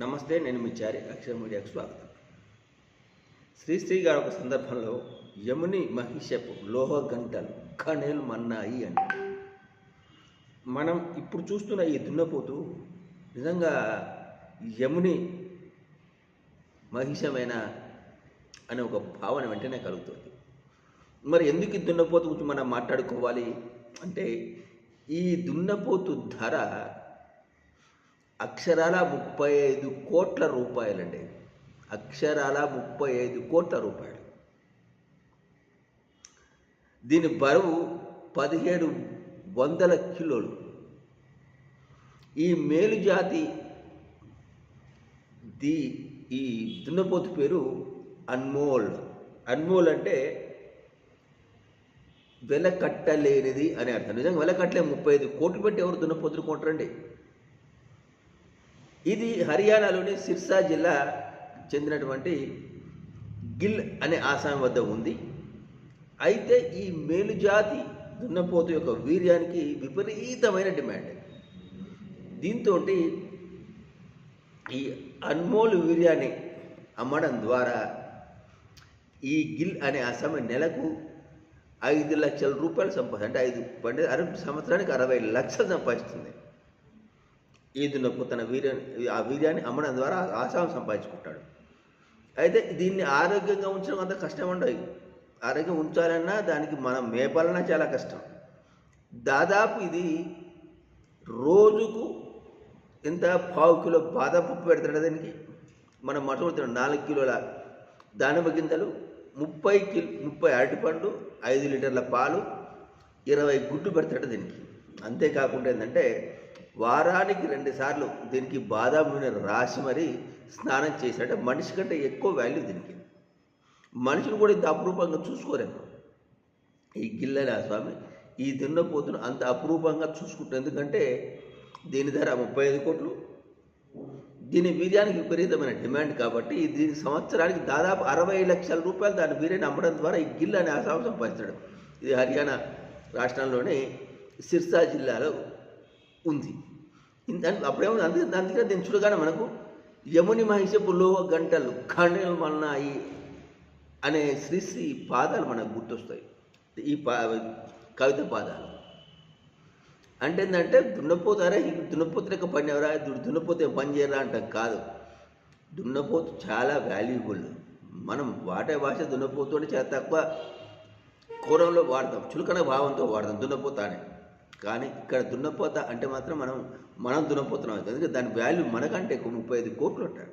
నమస్తే నేను మీ చారి అక్షర మీడియాకు స్వాగతం. శ్రీశ్రీ గారు ఒక సందర్భంలో యముని మహిషపు లోహ గంటలు కణేలు మన్నాయి అని. మనం ఇప్పుడు చూస్తున్న ఈ దున్నపోతు నిజంగా యముని మహిషమైన అనే ఒక భావన వెంటనే కలుగుతుంది. మరి ఎందుకు ఈ దున్నపోతు గురించి మనం మాట్లాడుకోవాలి? అంటే ఈ దున్నపోతు ధర అక్షరాల ముప్పై ఐదు కోట్ల రూపాయలండి. అక్షరాల ముప్పై ఐదు కోట్ల రూపాయలు. దీని బరువు పదిహేడు వందల కిలోలు. ఈ మేలు జాతి ది ఈ దున్నపోతు పేరు అన్మోల్. అన్మోల్ అంటే వెల కట్టలేనిది అని అర్థం. నిజంగా వెల కట్టలే ముప్పై ఐదు కోట్లు పెట్టి ఎవరు దున్నపోతులు కొంటారండి? ఇది హర్యానాలోని సిర్సా జిల్లా చెందినటువంటి గిల్ అనే ఆసామి వద్ద ఉంది. అయితే ఈ మేలుజాతి దున్నపోతు యొక్క వీర్యానికి విపరీతమైన డిమాండ్. దీంతో ఈ అన్మోల్ వీర్యాన్ని అమ్మడం ద్వారా ఈ గిల్ అనే ఆసామి నెలకు ఐదు లక్షల రూపాయలు సంపాది అంటే ఐదు పండి అరవై సంవత్సరానికి అరవై లక్షలు సంపాదిస్తుంది. ఈ దున్నపు తన వీర్యాన్ని ఆ వీర్యాన్ని అమ్మడం ద్వారా ఆశావం సంపాదించుకుంటాడు. అయితే దీన్ని ఆరోగ్యంగా ఉంచడం అంత కష్టం ఉండదు ఆరోగ్యం ఉంచాలన్నా దానికి మనం మేపాలన్నా చాలా కష్టం. దాదాపు ఇది రోజుకు ఎంత పావు కిలో బాదం పప్పు పెడతాడు దీనికి? మనం మటన్ నాలుగు కిలోల దానిమ్మ గింజలు ముప్పై కిలో ముప్పై అరటిపండు ఐదు లీటర్ల పాలు ఇరవై గుడ్డు పెడతాడు దీనికి. అంతేకాకుండా ఏంటంటే వారానికి రెండు సార్లు దీనికి బాదాం నూనె రాసి మరీ స్నానం చేశాడు. మనిషి కంటే ఎక్కువ వాల్యూ దీనికి. మనుషులు కూడా ఇంత అపురూపంగా చూసుకోలేము ఈ గిల్లెన స్వామి ఈ దున్నపోతును అంత అపురూపంగా చూసుకుంటారు. ఎందుకంటే దీని ధర ముప్పై ఐదు కోట్లు. దీని వీర్యానికి విపరీతమైన డిమాండ్ కాబట్టి దీని సంవత్సరానికి దాదాపు అరవై లక్షల రూపాయలు దాని వీర్యాన్ని అమ్మడం ద్వారా ఈ గిల్ అనే ఆసాం సంపాదిస్తాడు ఇది హర్యానా రాష్ట్రంలోని సిర్సా జిల్లాలో ఉంది. ఇంత- అప్పుడేమో అందుకే అందుకనే దీన్ని చూడగానే మనకు యముని మహిషపులో గంటలు ఖండలు మన్నాయి అనే శ్రీశ్రీ పాదాలు మనకు గుర్తొస్తాయి. ఈ పా కవిత పాదాలు. అంటే ఏంటంటే దున్నపోతారా? ఈ దున్నపోతు లెక్క దున్నపోతే పని చేయరా అంట కాదు. దున్నపోతు చాలా వాల్యుబుల్ మనం వాడే భాష దున్నపోతు అంటే చాలా తక్కువ కూరంలో వాడతాం. చులకన భావంతో వాడతాం దున్నపోతానే కానీ ఇక్కడ దున్నపోత అంటే మాత్రం మనం మనం దున్నపోతున్నాం. ఎందుకంటే దాని వాల్యూ మనకంటే ఎక్కువ ముప్పై ఐదు కోట్లు ఉంటాడు